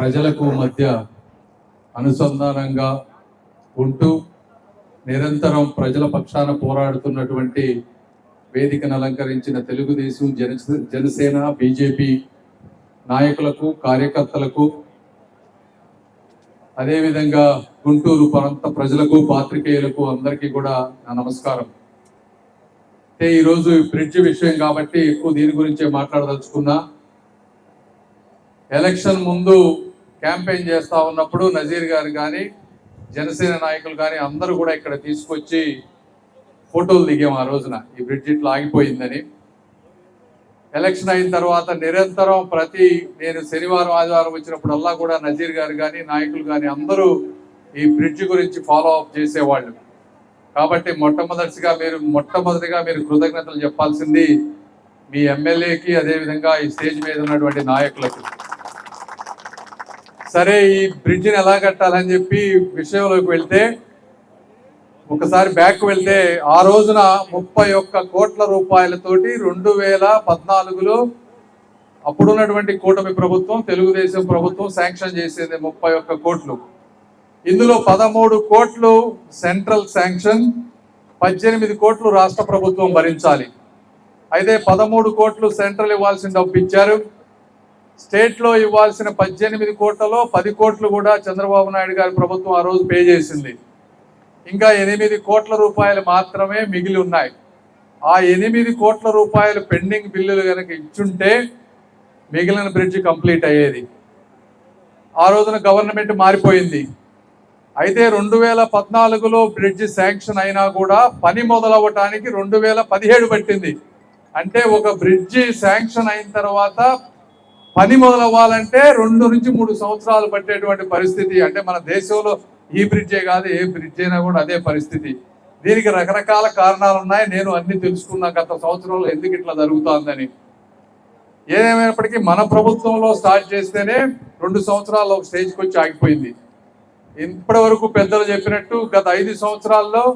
ప్రజలకు మధ్య అనుసంధానంగా ఉంటూ నిరంతరం ప్రజల పక్షాన పోరాడుతున్నటువంటి వేదికను అలంకరించిన తెలుగుదేశం జన జనసేన బీజేపీ నాయకులకు కార్యకర్తలకు అదేవిధంగా గుంటూరు ప్రాంత ప్రజలకు పాత్రికేయులకు అందరికీ కూడా నా నమస్కారం. అయితే ఈరోజు బ్రిడ్జ్ విషయం కాబట్టి ఎక్కువ దీని గురించే మాట్లాడదలుచుకున్నా. ఎలక్షన్ ముందు క్యాంపెయిన్ చేస్తూ ఉన్నప్పుడు నజీర్ గారు కానీ జనసేన నాయకులు కానీ అందరూ కూడా ఇక్కడ తీసుకొచ్చి ఫోటోలు దిగాం ఆ రోజున. ఈ బ్రిడ్జ్ ఇట్లా ఆగిపోయిందని. ఎలక్షన్ అయిన తర్వాత నిరంతరం ప్రతి నేను శనివారం ఆదివారం వచ్చినప్పుడల్లా కూడా నజీర్ గారు కానీ నాయకులు కానీ అందరూ ఈ బ్రిడ్జ్ గురించి ఫాలో అప్ చేసేవాళ్ళు. కాబట్టి మొట్టమొదటిగా మీరు మొట్టమొదటిగా మీరు కృతజ్ఞతలు చెప్పాల్సింది మీ ఎమ్మెల్యేకి అదేవిధంగా ఈ స్టేజ్ మీద ఉన్నటువంటి నాయకులకి. సరే ఈ బ్రిడ్జిని ఎలా కట్టాలని చెప్పి విషయంలోకి వెళ్తే ఒకసారి బ్యాక్ వెళ్తే ఆ రోజున ముప్పై ఒక్క కోట్ల రూపాయలతోటి రెండు వేల పద్నాలుగులో అప్పుడున్నటువంటి కూటమి ప్రభుత్వం తెలుగుదేశం ప్రభుత్వం శాంక్షన్ చేసేది ముప్పై ఒక్క కోట్లు. ఇందులో పదమూడు కోట్లు సెంట్రల్ శాంక్షన్ పద్దెనిమిది కోట్లు రాష్ట్ర ప్రభుత్వం భరించాలి. అయితే పదమూడు కోట్లు సెంట్రల్ ఇవ్వాల్సిన డబ్బు ఇచ్చారు. స్టేట్లో ఇవ్వాల్సిన పద్దెనిమిది కోట్లలో పది కోట్లు కూడా చంద్రబాబు నాయుడు గారి ప్రభుత్వం ఆ రోజు పే చేసింది. ఇంకా ఎనిమిది కోట్ల రూపాయలు మాత్రమే మిగిలి ఉన్నాయి. ఆ ఎనిమిది కోట్ల రూపాయలు పెండింగ్ బిల్లులు కనుక ఇచ్చుంటే మిగిలిన బ్రిడ్జ్ కంప్లీట్ అయ్యేది. ఆ రోజున గవర్నమెంట్ మారిపోయింది. అయితే రెండు వేల పద్నాలుగులో బ్రిడ్జ్ శాంక్షన్ అయినా కూడా పని మొదలవ్వటానికి రెండు వేల పదిహేడు పట్టింది. అంటే ఒక బ్రిడ్జి శాంక్షన్ అయిన తర్వాత పని మొదలవ్వాలంటే రెండు నుంచి మూడు సంవత్సరాలు పట్టేటువంటి పరిస్థితి. అంటే మన దేశంలో ఈ బ్రిడ్జే కాదు ఏ బ్రిడ్జ్ అయినా కూడా అదే పరిస్థితి. దీనికి రకరకాల కారణాలు ఉన్నాయి. నేను అన్ని తెలుసుకున్నా గత సంవత్సరంలో ఎందుకు ఇట్లా జరుగుతుందని. ఏదేమైనప్పటికీ మన ప్రభుత్వంలో స్టార్ట్ చేస్తేనే రెండు సంవత్సరాలు ఒక స్టేజ్కి వచ్చి ఆగిపోయింది. ఇప్పటి వరకు పెద్దలు చెప్పినట్టు గత ఐదు సంవత్సరాల్లో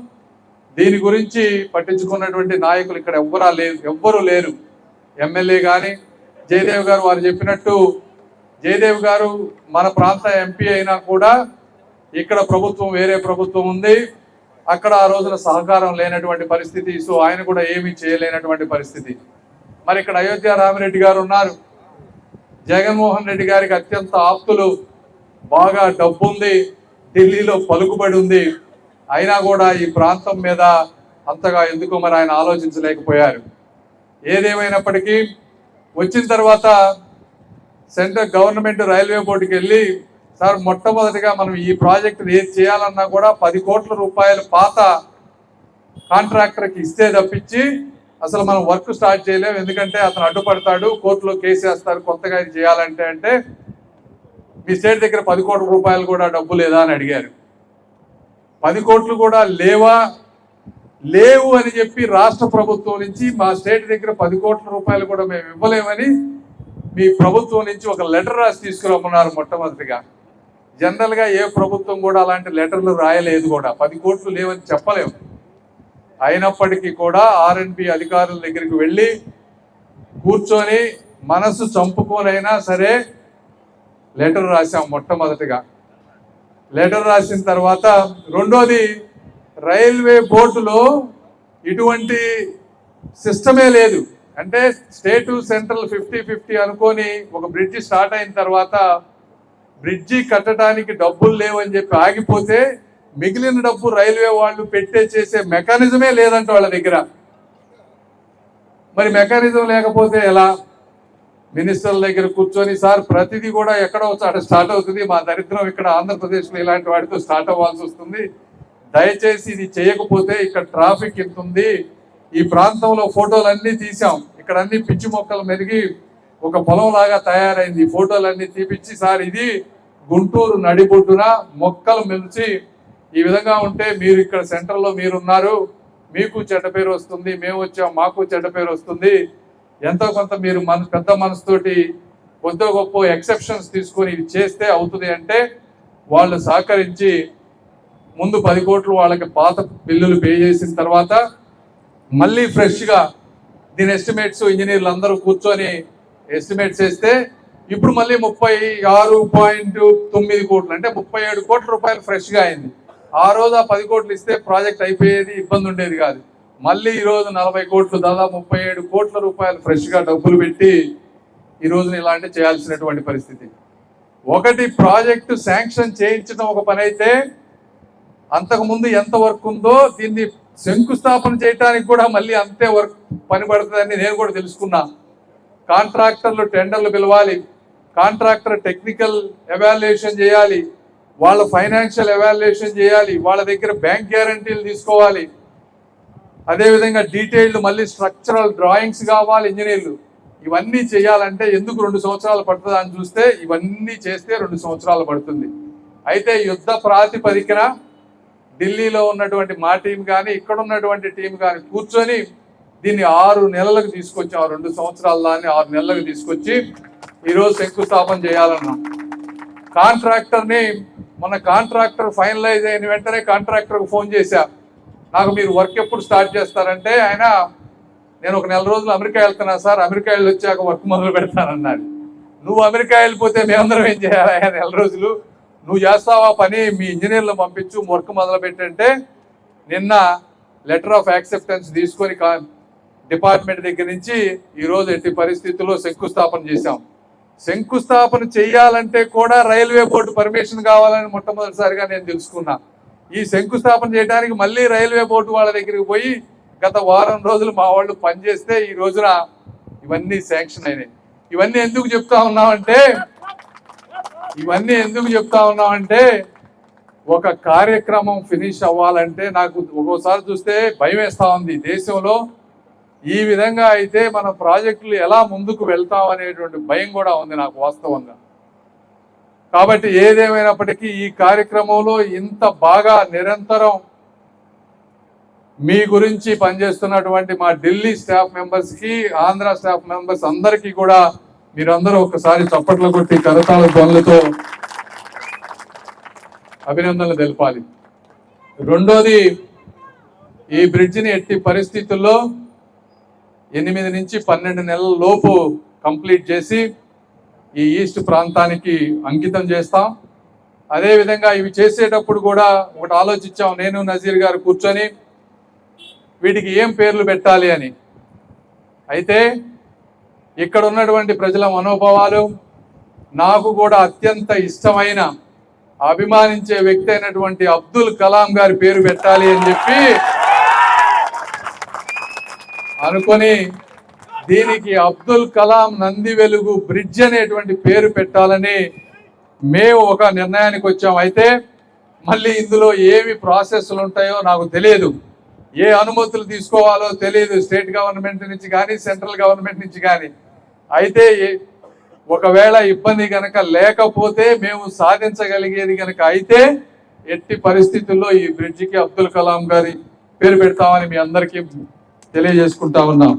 దీని గురించి పట్టించుకున్నటువంటి నాయకులు ఇక్కడ ఎవ్వరా లేరు ఎవ్వరు లేరు. ఎమ్మెల్యే కానీ జయదేవ్ గారు వారు చెప్పినట్టు జయదేవ్ గారు మన ప్రాంత ఎంపీ అయినా కూడా ఇక్కడ ప్రభుత్వం వేరే ప్రభుత్వం ఉంది. అక్కడ ఆ రోజున సహకారం లేనటువంటి పరిస్థితి. సో ఆయన కూడా ఏమీ చేయలేనటువంటి పరిస్థితి. మరి ఇక్కడ అయోధ్య రామిరెడ్డి గారు ఉన్నారు. జగన్మోహన్ రెడ్డి గారికి అత్యంత ఆప్తులు. బాగా డబ్బు ఉంది ఢిల్లీలో పలుకుబడి ఉంది. అయినా కూడా ఈ ప్రాంతం మీద అంతగా ఎందుకు మరి ఆయన ఆలోచించలేకపోయారు? ఏదేమైనప్పటికీ వచ్చిన తర్వాత సెంట్రల్ గవర్నమెంట్ రైల్వే బోర్డుకి వెళ్ళి సార్ మొట్టమొదటిగా మనం ఈ ప్రాజెక్టును ఏది చేయాలన్నా కూడా పది కోట్ల రూపాయలు పాత కాంట్రాక్టర్కి ఇస్తే తప్పించి అసలు మనం వర్క్ స్టార్ట్ చేయలేము ఎందుకంటే అతను అడ్డుపడతాడు కోర్టులో కేసు వేస్తారు కొత్తగా ఇది చేయాలంటే అంటే మీ స్టేట్ దగ్గర పది కోట్ల రూపాయలు కూడా డబ్బు లేదా అని అడిగారు. పది కోట్లు కూడా లేవా? లేవు అని చెప్పి రాష్ట్ర ప్రభుత్వం నుంచి మా స్టేట్ దగ్గర పది కోట్ల రూపాయలు కూడా మేము ఇవ్వలేమని మీ ప్రభుత్వం నుంచి ఒక లెటర్ రాసి తీసుకురమ్మన్నారు మొట్టమొదటిగా. జనరల్గా ఏ ప్రభుత్వం కూడా అలాంటి లెటర్లు రాయలేదు కూడా. పది కోట్లు లేవని చెప్పలేము అయినప్పటికీ కూడా ఆర్ఎన్బి అధికారుల దగ్గరికి వెళ్ళి కూర్చొని మనసు చంపుకోనైనా సరే లెటర్ రాసాం మొట్టమొదటిగా. లెటర్ రాసిన తర్వాత రెండోది రైల్వే బోర్డులో ఇటువంటి సిస్టమే లేదు. అంటే స్టేట్ సెంట్రల్ ఫిఫ్టీ ఫిఫ్టీ అనుకొని ఒక బ్రిడ్జి స్టార్ట్ అయిన తర్వాత బ్రిడ్జి కట్టడానికి డబ్బులు లేవని చెప్పి ఆగిపోతే మిగిలిన డబ్బు రైల్వే వాళ్ళు పెట్టే చేసే మెకానిజమే లేదంట వాళ్ళ దగ్గర. మరి మెకానిజం లేకపోతే ఎలా? మినిస్టర్ల దగ్గర కూర్చొని సార్ ప్రతిదీ కూడా ఎక్కడో చోట స్టార్ట్ అవుతుంది. మా దరిద్రం ఇక్కడ ఆంధ్రప్రదేశ్లో ఇలాంటి వాటితో స్టార్ట్ అవ్వాల్సి వస్తుంది. దయచేసి ఇది చేయకపోతే ఇక్కడ ట్రాఫిక్ ఎంత ఉంది ఈ ప్రాంతంలో ఫోటోలు అన్నీ తీసాం ఇక్కడ అన్ని పిచ్చి మొక్కలు మెరిగి ఒక పొలం లాగా తయారైంది. ఈ ఫోటోలు అన్ని తీపిచ్చి సార్ ఇది గుంటూరు నడిబొడ్డున మొక్కలు మెలిచి ఈ విధంగా ఉంటే మీరు ఇక్కడ సెంటర్లో మీరున్నారు. మీకు చెడ్డ పేరు వస్తుంది. మేము వచ్చాం. మాకు చెడ్డ పేరు వస్తుంది. ఎంతో కొంత మీరు మన పెద్ద మనసుతోటి కొద్దిగా గొప్ప ఎక్సెప్షన్స్ తీసుకొని ఇది చేస్తే అవుతుంది అంటే వాళ్ళు సహకరించి ముందు పది కోట్లు వాళ్ళకి పాత బిల్లులు పే చేసిన తర్వాత మళ్ళీ ఫ్రెష్గా దీని ఎస్టిమేట్స్ ఇంజనీర్లు అందరూ కూర్చొని ఎస్టిమేట్స్ వేస్తే ఇప్పుడు మళ్ళీ ముప్పై ఆరు పాయింట్ తొమ్మిది కోట్లు అంటే ముప్పై ఏడు కోట్ల రూపాయలు ఫ్రెష్గా అయింది. ఆ రోజు ఆ పది కోట్లు ఇస్తే ప్రాజెక్ట్ అయిపోయేది ఇబ్బంది ఉండేది కాదు. మళ్ళీ ఈరోజు నలభై కోట్లు దాదాపు ముప్పై ఏడు కోట్ల రూపాయలు ఫ్రెష్గా డబ్బులు పెట్టి ఈ రోజున ఇలాంటి చేయాల్సినటువంటి పరిస్థితి. ఒకటి ప్రాజెక్టు శాంక్షన్ చేయించడం ఒక పని అయితే అంతకుముందు ఎంత వర్క్ ఉందో దీన్ని శంకుస్థాపన చేయడానికి కూడా మళ్ళీ అంతే వర్క్ పని పడుతుందని నేను కూడా తెలుసుకున్నా. కాంట్రాక్టర్లు టెండర్లు పిలవాలి కాంట్రాక్టర్ టెక్నికల్ ఎవాల్యుయేషన్ చేయాలి వాళ్ళ ఫైనాన్షియల్ ఎవాల్యుయేషన్ చేయాలి వాళ్ళ దగ్గర బ్యాంక్ గ్యారంటీలు తీసుకోవాలి. అదేవిధంగా డీటెయిల్డ్ మళ్ళీ స్ట్రక్చరల్ డ్రాయింగ్స్ కావాలి ఇంజనీర్లు. ఇవన్నీ చేయాలంటే ఎందుకు రెండు సంవత్సరాలు పడుతుంది అని చూస్తే ఇవన్నీ చేస్తే రెండు సంవత్సరాలు పడుతుంది. అయితే యుద్ధ ప్రాతిపదికన ఢిల్లీలో ఉన్నటువంటి మా టీం కానీ ఇక్కడ ఉన్నటువంటి టీం కానీ కూర్చొని దీన్ని ఆరు నెలలకు తీసుకొచ్చి. ఆ రెండు సంవత్సరాల దాన్ని ఆరు నెలలకు తీసుకొచ్చి ఈరోజు శంకుస్థాపన చేయాలన్నాం. కాంట్రాక్టర్ని మన కాంట్రాక్టర్ ఫైనలైజ్ అయిన వెంటనే కాంట్రాక్టర్కు ఫోన్ చేశా. నాకు మీరు వర్క్ ఎప్పుడు స్టార్ట్ చేస్తారంటే ఆయన నేను ఒక నెల రోజులు అమెరికా వెళ్తున్నా సార్ అమెరికా వెళ్ళి వచ్చాక వర్క్ మొదలు పెడతానన్నాడు. నువ్వు అమెరికా వెళ్ళిపోతే మేమందరం ఏం చేయాలి? ఆయన నెల రోజులు నువ్వు చేస్తావా పని? మీ ఇంజనీర్లు పంపించు వర్క్ మొదలు పెట్టంటే నిన్న లెటర్ ఆఫ్ యాక్సెప్టెన్స్ తీసుకొని కా- డిపార్ట్మెంట్ దగ్గర నుంచి ఈరోజు ఎట్టి పరిస్థితుల్లో శంకుస్థాపన చేశాం. శంకుస్థాపన చేయాలంటే కూడా రైల్వే బోర్డు పర్మిషన్ కావాలని మొట్టమొదటిసారిగా నేను తెలుసుకున్నా. ఈ శంకుస్థాపన చేయడానికి మళ్ళీ రైల్వే బోర్డు వాళ్ళ దగ్గరికి పోయి గత వారం రోజులు మా వాళ్ళు పనిచేస్తే ఈ రోజున ఇవన్నీ శాంక్షన్ అయినాయి. ఇవన్నీ ఎందుకు చెప్తా ఉన్నామంటే ఇవన్నీ ఎందుకు చెప్తా ఉన్నామంటే ఒక కార్యక్రమం ఫినిష్ అవ్వాలంటే నాకు ఒక్కోసారి చూస్తే భయం వేస్తూ ఉంది దేశంలో. ఈ విధంగా అయితే మన ప్రాజెక్టులు ఎలా ముందుకు వెళ్తాం అనేటువంటి భయం కూడా ఉంది నాకు వాస్తవంగా. కాబట్టి ఏదేమైనప్పటికీ ఈ కార్యక్రమంలో ఇంత బాగా నిరంతరం మీ గురించి పనిచేస్తున్నటువంటి మా ఢిల్లీ స్టాఫ్ మెంబర్స్కి ఆంధ్ర స్టాఫ్ మెంబర్స్ అందరికీ కూడా మీరందరూ ఒకసారి చప్పట్లు కొట్టి కరతాళ ధ్వనులతో అభినందనలు తెలపాలి. రెండోది ఈ బ్రిడ్జిని ఎట్టి పరిస్థితుల్లో ఎనిమిది నుంచి పన్నెండు నెలల లోపు కంప్లీట్ చేసి ఈ ఈస్ట్ ప్రాంతానికి అంకితం చేస్తాం. అదేవిధంగా ఇవి చేసేటప్పుడు కూడా ఒకటి ఆలోచించాం నేను నజీర్ గారు కూర్చొని వీటికి ఏం పేర్లు పెట్టాలి అని. అయితే ఇక్కడ ఉన్నటువంటి ప్రజల మనోభావాలు నాకు కూడా అత్యంత ఇష్టమైన అభిమానించే వ్యక్తి అయినటువంటి అబ్దుల్ కలాం గారి పేరు పెట్టాలి అని చెప్పి అనుకొని దీనికి అబ్దుల్ కలాం నంది వెలుగు బ్రిడ్జ్ అనేటువంటి పేరు పెట్టాలని మేము ఒక నిర్ణయానికి వచ్చాం. అయితే మళ్ళీ ఇందులో ఏమి ప్రాసెస్లు ఉంటాయో నాకు తెలియదు. ఏ అనుమతులు తీసుకోవాలో తెలియదు స్టేట్ గవర్నమెంట్ నుంచి కానీ సెంట్రల్ గవర్నమెంట్ నుంచి కానీ అయితే ఒకవేళ ఇబ్బంది కనుక లేకపోతే మేము సాధించగలిగేది కనుక అయితే ఎట్టి పరిస్థితుల్లో ఈ బ్రిడ్జికి అబ్దుల్ కలాం గారి పేరు పెడతామని మీ అందరికీ తెలియజేసుకుంటా ఉన్నాం.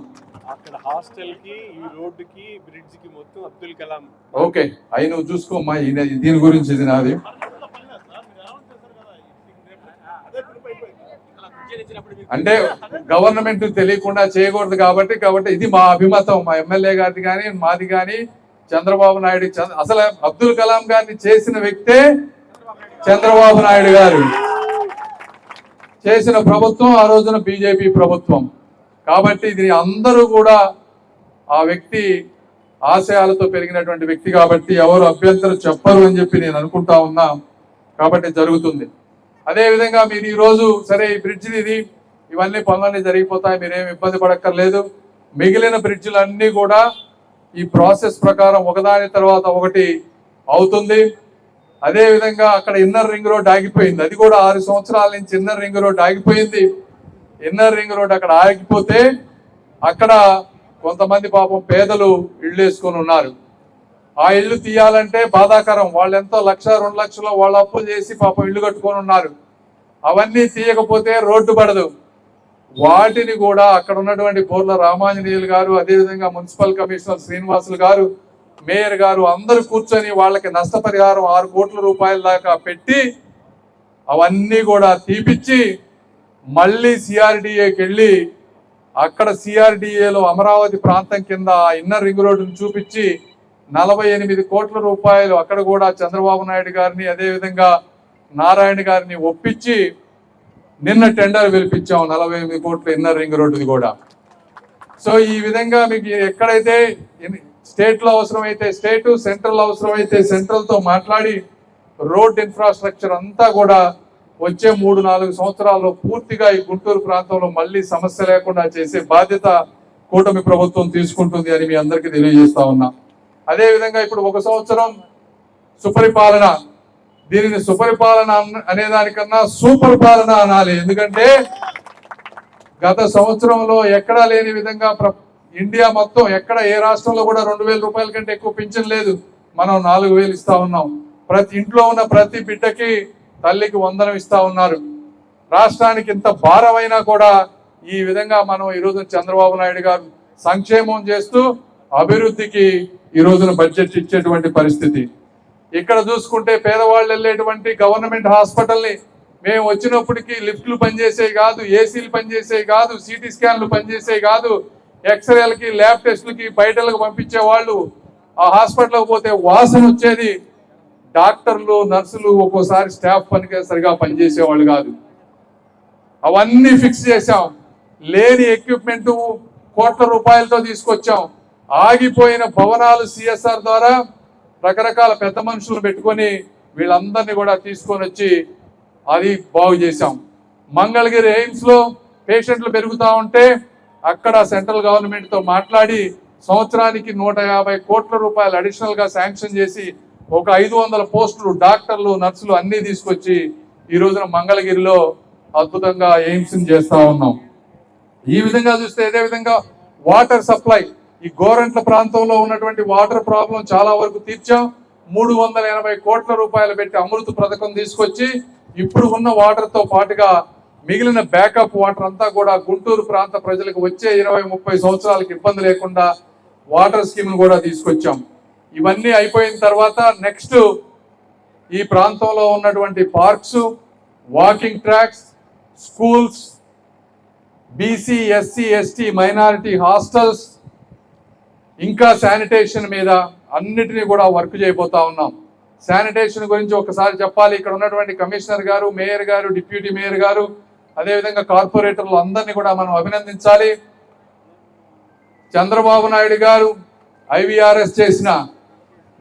అక్కడ హాస్టల్కి ఈ రోడ్డు కి బ్రిడ్జ్కి మొత్తం అబ్దుల్ కలాం. ఓకే అవి నువ్వు చూసుకోమ్మా దీని గురించి ఇది నాది. అంటే గవర్నమెంట్ తెలియకుండా చేయకూడదు కాబట్టి కాబట్టి ఇది మా అభిమతం. మా ఎమ్మెల్యే గారిది కానీ మాది కానీ చంద్రబాబు నాయుడు అసలు అబ్దుల్ కలాం గారిని చేసిన వ్యక్తే చంద్రబాబు నాయుడు గారు. చేసిన ప్రభుత్వం ఆ రోజున బీజేపీ ప్రభుత్వం. కాబట్టి ఇది అందరూ కూడా ఆ వ్యక్తి ఆశయాలతో పెరిగినటువంటి వ్యక్తి కాబట్టి ఎవరు అభ్యంతరం చెప్పరు అని చెప్పి నేను అనుకుంటా ఉన్నా. కాబట్టి జరుగుతుంది. అదే విధంగా మీరు ఈరోజు సరే ఈ బ్రిడ్జ్ ఇది ఇవన్నీ పనులన్నీ జరిగిపోతాయి మీరేం ఇబ్బంది పడక్కర్లేదు. మిగిలిన బ్రిడ్జ్లన్నీ కూడా ఈ ప్రాసెస్ ప్రకారం ఒకదాని తర్వాత ఒకటి అవుతుంది. అదేవిధంగా అక్కడ ఇన్నర్ రింగ్ రోడ్ ఆగిపోయింది. అది కూడా ఆరు సంవత్సరాల నుంచి ఇన్నర్ రింగ్ రోడ్ ఆగిపోయింది. ఇన్నర్ రింగ్ రోడ్ అక్కడ ఆగిపోతే అక్కడ కొంతమంది పాపం పేదలు ఇళ్ళు వేసుకొని ఉన్నారు. ఆ ఇల్లు తీయాలంటే బాధాకరం. వాళ్ళు ఎంతో లక్ష రెండు లక్షలు వాళ్ళ అప్పులు చేసి పాపం ఇల్లు కట్టుకొని ఉన్నారు. అవన్నీ తీయకపోతే రోడ్డు పడదు. వాటిని కూడా అక్కడ ఉన్నటువంటి బోర్ల రామాంజనేయులు గారు అదేవిధంగా మున్సిపల్ కమిషనర్ శ్రీనివాసులు గారు మేయర్ గారు అందరూ కూర్చొని వాళ్ళకి నష్టపరిహారం ఆరు కోట్ల రూపాయల దాకా పెట్టి అవన్నీ కూడా తీపిచ్చి మళ్ళీ సిఆర్డిఏకి వెళ్ళి అక్కడ సిఆర్డిఏలో అమరావతి ప్రాంతం కింద ఆ ఇన్నర్ రింగ్ రోడ్డును చూపించి నలభై ఎనిమిది కోట్ల రూపాయలు అక్కడ కూడా చంద్రబాబు నాయుడు గారిని అదేవిధంగా నారాయణ గారిని ఒప్పించి నిన్న టెండర్ పిలిపించాం నలభై ఎనిమిది కోట్ల ఇన్నర్ రింగ్ రోడ్డుది కూడా. సో ఈ విధంగా మీకు ఎక్కడైతే స్టేట్లో అవసరమైతే స్టేటు సెంట్రల్ అవసరమైతే సెంట్రల్తో మాట్లాడి రోడ్ ఇన్ఫ్రాస్ట్రక్చర్ అంతా కూడా వచ్చే మూడు నాలుగు సంవత్సరాల్లో పూర్తిగా ఈ గుంటూరు ప్రాంతంలో మళ్ళీ సమస్య లేకుండా చేసే బాధ్యత కూటమి ప్రభుత్వం తీసుకుంటుంది అని మీ అందరికీ తెలియజేస్తా ఉన్నా. అదే విధంగా ఇప్పుడు ఒక సంవత్సరం సుపరిపాలన దీనిని సుపరిపాలన అనే దానికన్నా సూపర్ పాలన అనాలి. ఎందుకంటే గత సంవత్సరంలో ఎక్కడా లేని విధంగా ప్ర- ఇండియా మొత్తం ఎక్కడ ఏ రాష్ట్రంలో కూడా రెండు వేల రూపాయల కంటే ఎక్కువ పింఛన్ లేదు. మనం నాలుగు వేలు ఇస్తా ఉన్నాం. ప్రతి ఇంట్లో ఉన్న ప్రతి బిడ్డకి తల్లికి వందనం ఇస్తా ఉన్నారు. రాష్ట్రానికి ఇంత భారమైనా కూడా ఈ విధంగా మనం ఈ రోజు చంద్రబాబు నాయుడు గారు సంక్షేమం చేస్తూ అభివృద్ధికి ఈ రోజున బడ్జెట్ ఇచ్చేటువంటి పరిస్థితి. ఇక్కడ చూసుకుంటే పేదవాళ్ళు వెళ్ళేటువంటి గవర్నమెంట్ హాస్పిటల్ని మేము వచ్చినప్పటికీ లిఫ్ట్లు పనిచేసేవి కాదు ఏసీలు పనిచేసేవి కాదు సిటీ స్కాన్లు పనిచేసేవి కాదు. ఎక్స్రేలకి ల్యాబ్ టెస్టులకి బయటలకు పంపించే వాళ్ళు ఆ హాస్పిటల్కి పోతే వాసన వచ్చేది. డాక్టర్లు నర్సులు ఒక్కోసారి స్టాఫ్ పనికి సరిగా పనిచేసేవాళ్ళు కాదు. అవన్నీ ఫిక్స్ చేశాం. లేని ఎక్విప్మెంట్ కోట్ల రూపాయలతో తీసుకొచ్చాం. ఆగిపోయిన భవనాలు సిఎస్ఆర్ ద్వారా రకరకాల పెద్ద మనుషులు పెట్టుకొని వీళ్ళందరినీ కూడా తీసుకొని వచ్చి అది బాగు చేశాం. మంగళగిరి ఎయిమ్స్లో పేషెంట్లు పెరుగుతూ ఉంటే అక్కడ సెంట్రల్ గవర్నమెంట్తో మాట్లాడి సంవత్సరానికి నూట యాభై కోట్ల రూపాయలు అడిషనల్గా శాంక్షన్ చేసి ఒక ఐదు వందల పోస్టులు డాక్టర్లు నర్సులు అన్నీ తీసుకొచ్చి ఈ రోజున మంగళగిరిలో అద్భుతంగా ఎయిమ్స్ని చేస్తూ ఉన్నాం. ఈ విధంగా చూస్తే అదే విధంగా వాటర్ సప్లై ఈ గోరంట్ల ప్రాంతంలో ఉన్నటువంటి వాటర్ ప్రాబ్లం చాలా వరకు తీర్చాం. మూడు వందల ఎనభై కోట్ల రూపాయలు పెట్టి అమృత పథకం తీసుకొచ్చి ఇప్పుడు ఉన్న వాటర్తో పాటుగా మిగిలిన బ్యాకప్ వాటర్ అంతా కూడా గుంటూరు ప్రాంత ప్రజలకు వచ్చే ఇరవై ముప్పై సంవత్సరాలకు ఇబ్బంది లేకుండా వాటర్ స్కీమ్ను కూడా తీసుకొచ్చాం. ఇవన్నీ అయిపోయిన తర్వాత నెక్స్ట్ ఈ ప్రాంతంలో ఉన్నటువంటి parks walking tracks schools BC SC ST minority hostels ఇంకా శానిటేషన్ మీద అన్నిటినీ కూడా వర్క్ చేయబోతా ఉన్నాం. శానిటేషన్ గురించి ఒకసారి చెప్పాలి. ఇక్కడ ఉన్నటువంటి కమిషనర్ గారు మేయర్ గారు డిప్యూటీ మేయర్ గారు అదేవిధంగా కార్పొరేటర్లు అందరినీ కూడా మనం అభినందించాలి. చంద్రబాబు నాయుడు గారు ఐవీఆర్ఎస్ చేసిన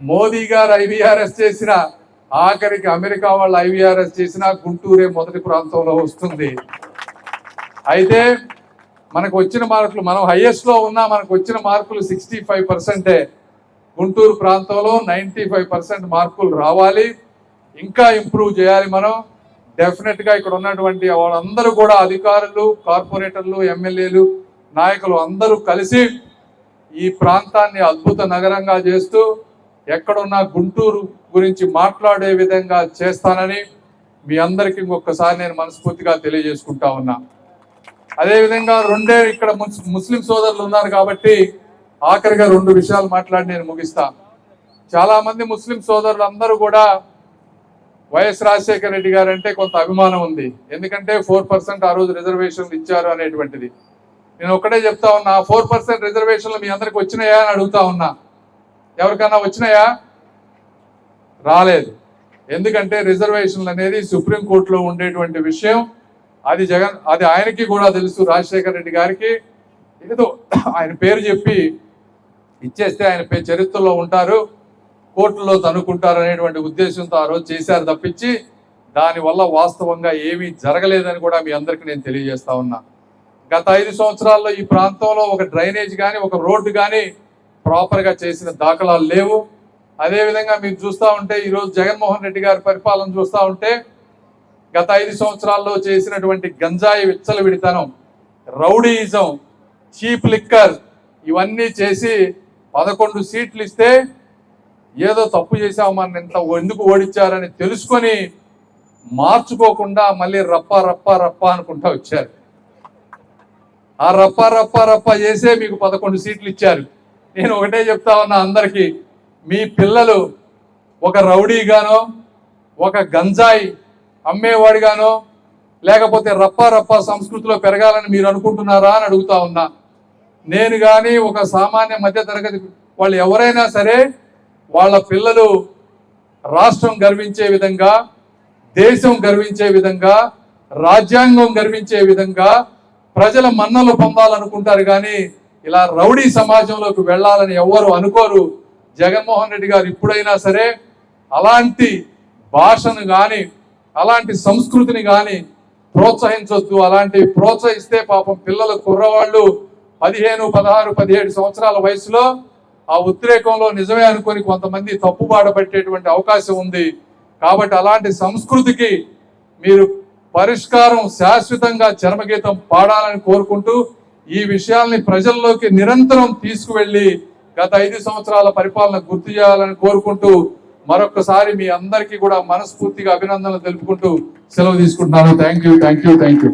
మోదీ గారు ఐవీఆర్ఎస్ చేసిన ఆఖరికి అమెరికా వాళ్ళు ఐవీఆర్ఎస్ చేసిన గుంటూరే మొదటి ప్రాంతంలో వస్తుంది. అయితే మనకు వచ్చిన మార్కులు మనం హైయెస్ట్లో ఉన్నా మనకు వచ్చిన మార్కులు సిక్స్టీ ఫైవ్ పర్సెంటే గుంటూరు ప్రాంతంలో నైంటీ ఫైవ్ పర్సెంట్ మార్కులు రావాలి. ఇంకా ఇంప్రూవ్ చేయాలి మనం. డెఫినెట్గా ఇక్కడ ఉన్నటువంటి వాళ్ళందరూ కూడా అధికారులు కార్పొరేటర్లు ఎమ్మెల్యేలు నాయకులు అందరూ కలిసి ఈ ప్రాంతాన్ని అద్భుత నగరంగా చేస్తూ ఎక్కడున్న గుంటూరు గురించి మాట్లాడే విధంగా చేస్తానని మీ అందరికీ ఇంకొకసారి నేను మనస్ఫూర్తిగా తెలియజేసుకుంటా ఉన్నా. అదేవిధంగా రెండే ఇక్కడ ముస్లిం సోదరులు ఉన్నారు కాబట్టి ఆఖరిగా రెండు విషయాలు మాట్లాడి నేను ముగిస్తా. చాలా మంది ముస్లిం సోదరులు అందరూ కూడా వైఎస్ రాజశేఖర రెడ్డి గారు అంటే కొంత అభిమానం ఉంది. ఎందుకంటే ఫోర్ పర్సెంట్ ఆ రోజు రిజర్వేషన్లు ఇచ్చారు అనేటువంటిది. నేను ఒకటే చెప్తా ఉన్నా ఫోర్ పర్సెంట్ రిజర్వేషన్లు మీ అందరికి వచ్చినాయా అని అడుగుతా ఉన్నా. ఎవరికన్నా వచ్చినాయా? రాలేదు. ఎందుకంటే రిజర్వేషన్లు అనేది సుప్రీంకోర్టులో ఉండేటువంటి విషయం. అది జగన్ అది ఆయనకి కూడా తెలుసు. రాజశేఖర రెడ్డి గారికి ఏదో ఆయన పేరు చెప్పి ఇచ్చేస్తే ఆయన చరిత్రలో ఉంటారు కోర్టులో తనుకుంటారు అనేటువంటి ఉద్దేశంతో ఆ రోజు చేశారు తప్పించి దానివల్ల వాస్తవంగా ఏమీ జరగలేదని కూడా మీ అందరికీ నేను తెలియజేస్తా ఉన్నా. గత ఐదు సంవత్సరాల్లో ఈ ప్రాంతంలో ఒక డ్రైనేజ్ కానీ ఒక రోడ్డు కానీ ప్రాపర్గా చేసిన దాఖలాలు లేవు. అదేవిధంగా మీరు చూస్తూ ఉంటే ఈరోజు జగన్మోహన్ రెడ్డి గారి పరిపాలన చూస్తూ ఉంటే గత ఐదు సంవత్సరాల్లో చేసినటువంటి గంజాయి విచ్చలవిడితనం రౌడీయిజం చీప్ లిక్కర్ ఇవన్నీ చేసి పదకొండు సీట్లు ఇస్తే ఏదో తప్పు చేసాము మన ఇంత ఎందుకు ఓడించారని తెలుసుకొని మార్చుకోకుండా మళ్ళీ రప్ప రప్ప రప్ప అనుకుంటా వచ్చారు. ఆ రప్ప రప్ప రప్ప చేసే మీకు పదకొండు సీట్లు ఇచ్చారు. నేను ఒకటే చెప్తా ఉన్నా అందరికీ మీ పిల్లలు ఒక రౌడీగానో ఒక గంజాయి అమ్మేవాడిగానో లేకపోతే రప్ప రప్ప సంస్కృతిలో పెరగాలని మీరు అనుకుంటున్నారా అని అడుగుతా ఉన్నా. నేను కానీ ఒక సామాన్య మధ్య తరగతి వాళ్ళు ఎవరైనా సరే వాళ్ళ పిల్లలు రాష్ట్రం గర్వించే విధంగా దేశం గర్వించే విధంగా రాజ్యాంగం గర్వించే విధంగా ప్రజల మన్నలు పొందాలనుకుంటారు కానీ ఇలా రౌడీ సమాజంలోకి వెళ్ళాలని ఎవ్వరు అనుకోరు. జగన్మోహన్ రెడ్డి గారు ఇప్పుడైనా సరే అలాంటి భాషను కానీ అలాంటి సంస్కృతిని కానీ ప్రోత్సహించొద్దు అలాంటి ప్రోత్సహిస్తే పాపం పిల్లల కుర్రవాళ్ళు పదిహేను పదహారు పదిహేడు సంవత్సరాల వయసులో ఆ ఉద్రేకంలో నిజమే అనుకొని కొంతమంది తప్పుబాట పట్టేటువంటి అవకాశం ఉంది. కాబట్టి అలాంటి సంస్కృతికి మీరు పరిష్కారం శాశ్వతంగా చర్మగీతం పాడాలని కోరుకుంటూ ఈ విషయాల్ని ప్రజల్లోకి నిరంతరం తీసుకువెళ్ళి గత ఐదు సంవత్సరాల పరిపాలన గుర్తు చేయాలని కోరుకుంటూ మరొకసారి మీ అందరికీ కూడా మనస్ఫూర్తిగా అభినందనలు తెలుపుకుంటూ సెలవు తీసుకుంటున్నాను. Thank you thank you thank you